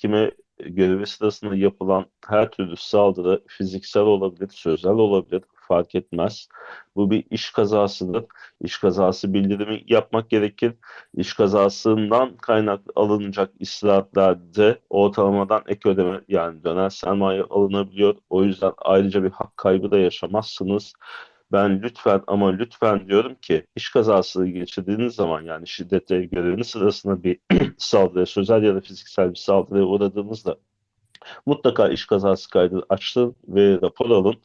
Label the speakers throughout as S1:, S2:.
S1: hekime görevi sırasında yapılan her türlü saldırı fiziksel olabilir, sözel olabilir, fark etmez. Bu bir iş kazasıdır. İş kazası bildirimi yapmak gerekir. İş kazasından kaynaklı alınacak istirahatlerde ortalamadan ek ödeme yani döner sermaye alınabiliyor. O yüzden ayrıca bir hak kaybı da yaşamazsınız. Ben lütfen ama lütfen diyorum ki iş kazası geçirdiğiniz zaman yani şiddetle göreviniz sırasında bir saldırıya, sözel ya da fiziksel bir saldırıya uğradığınızda mutlaka iş kazası kaydı açtın ve rapor alın.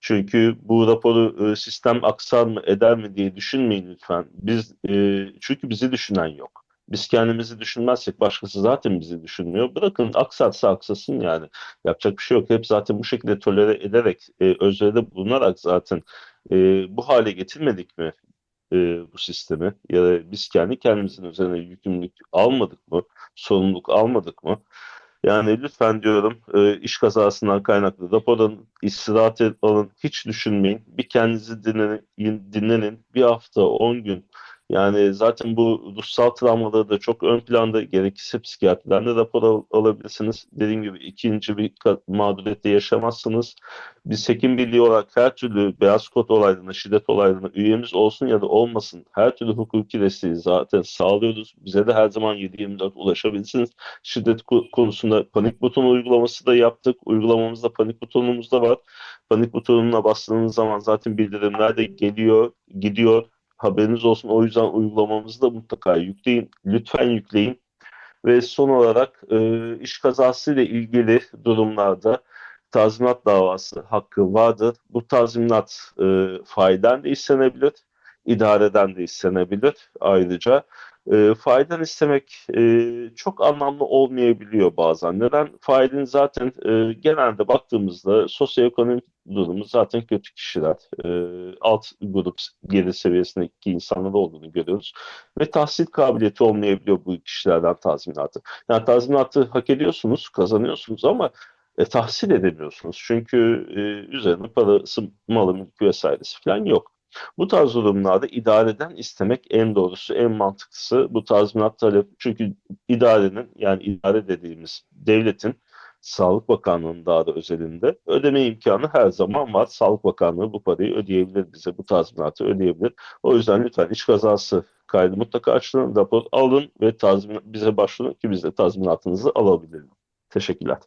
S1: Çünkü bu raporu e, sistem aksar mı eder mi diye düşünmeyin lütfen. Biz e, çünkü bizi düşünen yok. Biz kendimizi düşünmezsek başkası zaten bizi düşünmüyor. Bırakın aksatsa aksasın yani. Yapacak bir şey yok. Hep zaten bu şekilde tolere ederek, e, özveride bulunarak zaten e, bu hale getirmedik mi e, bu sistemi? Ya da biz kendi kendimizin üzerine yükümlülük almadık mı? Sorumluluk almadık mı? Yani lütfen diyorum e, iş kazasından kaynaklı rapor alın, istirahat alın, hiç düşünmeyin. Bir kendinizi dinlenin, dinlenin. Bir hafta, on gün yani zaten bu ruhsal travmaları da çok ön planda gerekirse psikiyatriden de rapor al- alabilirsiniz. Dediğim gibi ikinci bir mağduriyette yaşamazsınız. Biz hekim birliği olarak her türlü beyaz kod olaylarına, şiddet olaylarına üyemiz olsun ya da olmasın her türlü hukuki desteği zaten sağlıyoruz. Bize de her zaman 7-24 ulaşabilirsiniz. Şiddet ko- konusunda panik butonu uygulaması da yaptık. Uygulamamızda panik butonumuz da var. Panik butonuna bastığınız zaman zaten bildirimler de geliyor, gidiyor. Haberiniz olsun. O yüzden uygulamamızı da mutlaka yükleyin. Lütfen yükleyin. Ve son olarak e, iş kazası ile ilgili durumlarda tazminat davası hakkı vardır. Bu tazminat e, failden de istenebilir, idareden de istenebilir ayrıca. E, failden istemek e, çok anlamlı olmayabiliyor bazen. Neden? Failin zaten e, genelde baktığımızda sosyoekonomik durumu zaten kötü kişiler. E, alt grup gelir seviyesindeki insanlar olduğunu görüyoruz. Ve tahsil kabiliyeti olmayabiliyor bu kişilerden tazminatı. Yani tazminatı hak ediyorsunuz, kazanıyorsunuz ama e, tahsil edemiyorsunuz. Çünkü e, üzerine parası, malı, mülkü vesairesi falan yok. Bu tarz durumlarda idareden istemek en doğrusu, en mantıklısı bu tazminat talep. Çünkü idarenin yani idare dediğimiz devletin Sağlık Bakanlığı'nın daha da özelinde ödeme imkanı her zaman var. Sağlık Bakanlığı bu parayı ödeyebilir bize, bu tazminatı ödeyebilir. O yüzden lütfen iş kazası kaydı mutlaka açın, rapor alın ve tazmin bize başvurun ki biz de tazminatınızı alabilirim. Teşekkürler.